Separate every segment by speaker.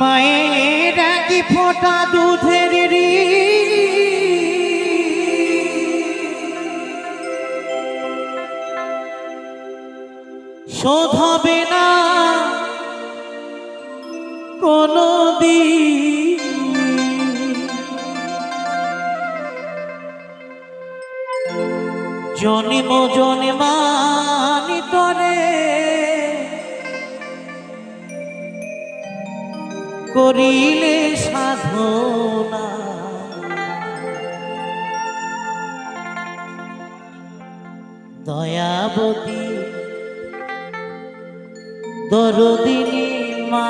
Speaker 1: মায়ের কি ফোটা দুধের রি। শোধ না কোনো দিন জনিমানি করিলে সাধনা। দয়াবতী দরদিনী মা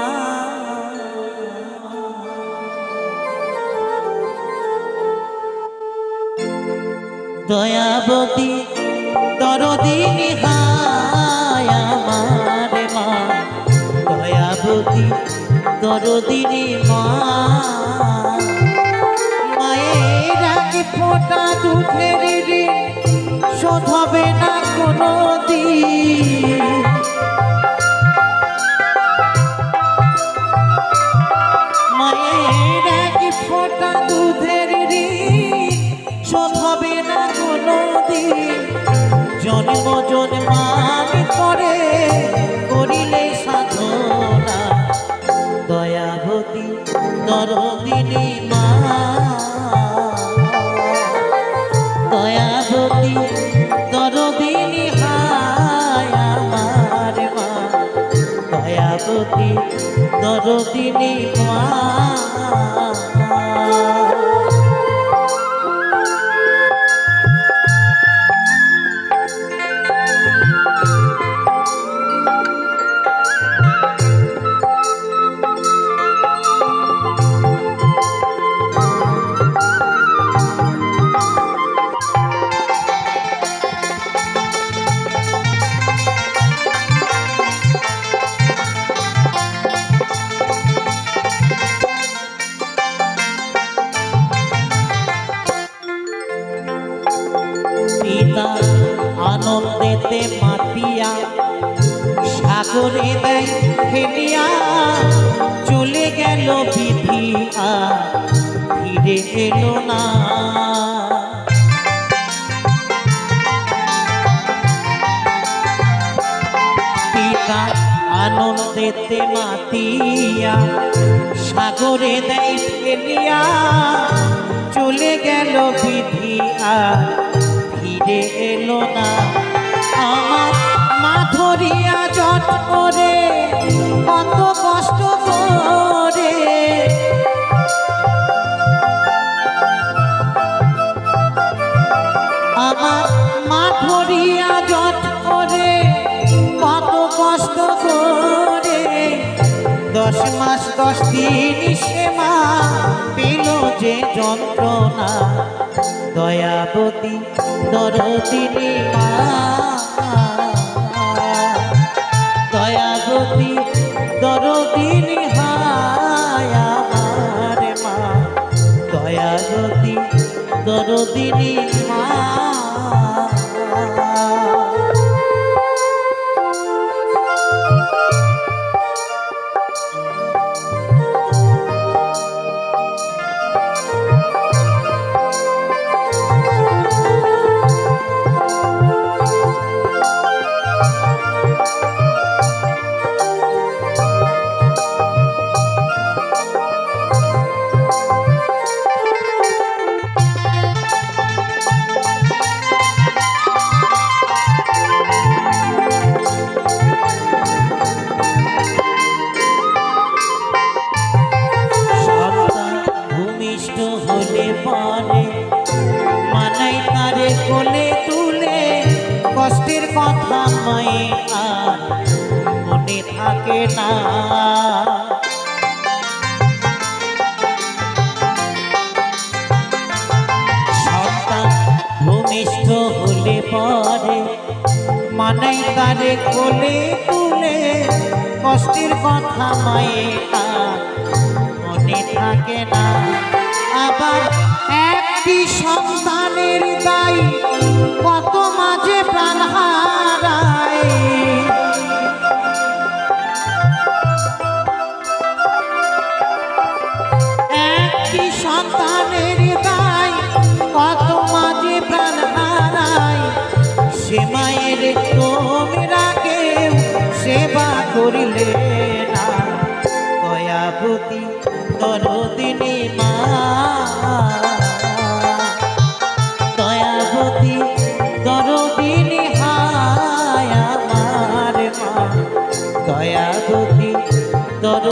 Speaker 1: দয়াবতী দরদিনী দরদিনী মা। মায়ের আগে ফোটা শোধ হবে না কোনো দিন। দরদিনী মা। গেল বিধি আর এলো না। পিতা আনন্দেতে মাতিয়া, সাগরে দেয় ফেলিয়া, চলে গেল বিধি আর ফিরে এলো না। আমার মা ধরিয়া জট করে, কত কষ্ট মাস, দশ দিন সে মা পেল যে যন্ত্রণা। দয়াবতী দরদিনী মা। দয়াবতী দরদিনী হায় আমার মা। দয়াবতী দরদিনী মা। কোলে তুলে, কষ্টের কথা মায়ে আর মনে থাকে না। সন্তান ভূমিষ্ঠ হলে পরে মানাই তারে কোলে তুলে, কষ্টের কথা মায়ে আর মনে থাকে না। আবার একটি সন্তানের দায়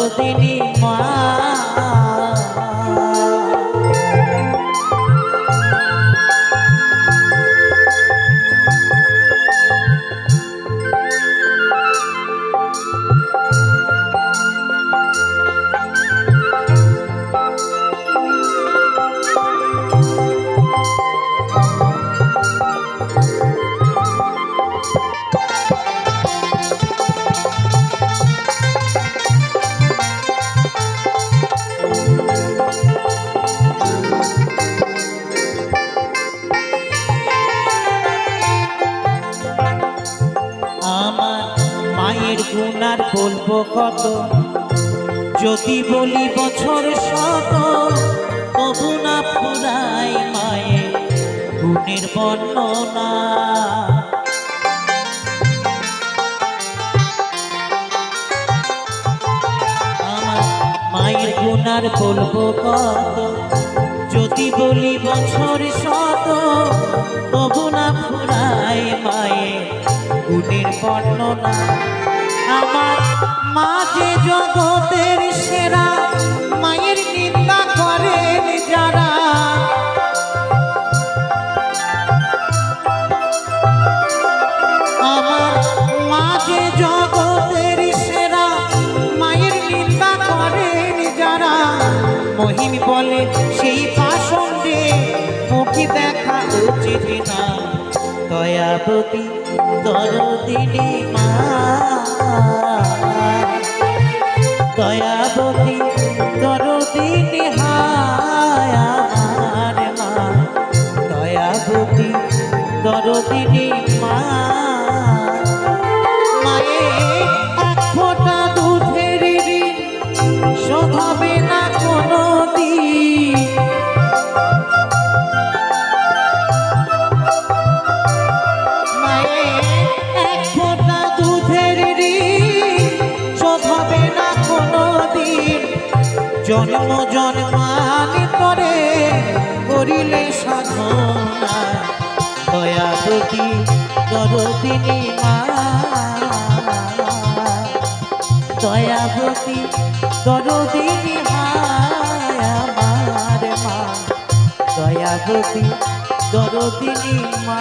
Speaker 1: দরদিনী কত? যদি বলি বছর শত, তবু না ফুরাই মায়ের গুণের বর্ণনা। মায়ের গুণার বলব কত? যদি বলি বছর শত, তবু না ফুরাই মায়ের গুণের বর্ণনা। আমার মা যে জগতের সেরা, মায়ের নিন্দা করেন যারা। আমার মা যে জগতের সেরা, মায়ের নিন্দা করেন যারা। মহিম বলে, সেই পাষণ্ডে মুখি দেখা উচিত না। দয়াবতী দরদিনী মা। দয়াবতী দরদিনী হায় আমার মা দয়াবতী দরদিনী জন্ম জন্মান্তরে করিলে সাধনা। দয়াবতী দরদিনী মা। দয়াবতী দরদিনী হায় মা। দয়াবতী দরদিনী মা।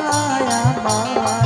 Speaker 1: হায় আমার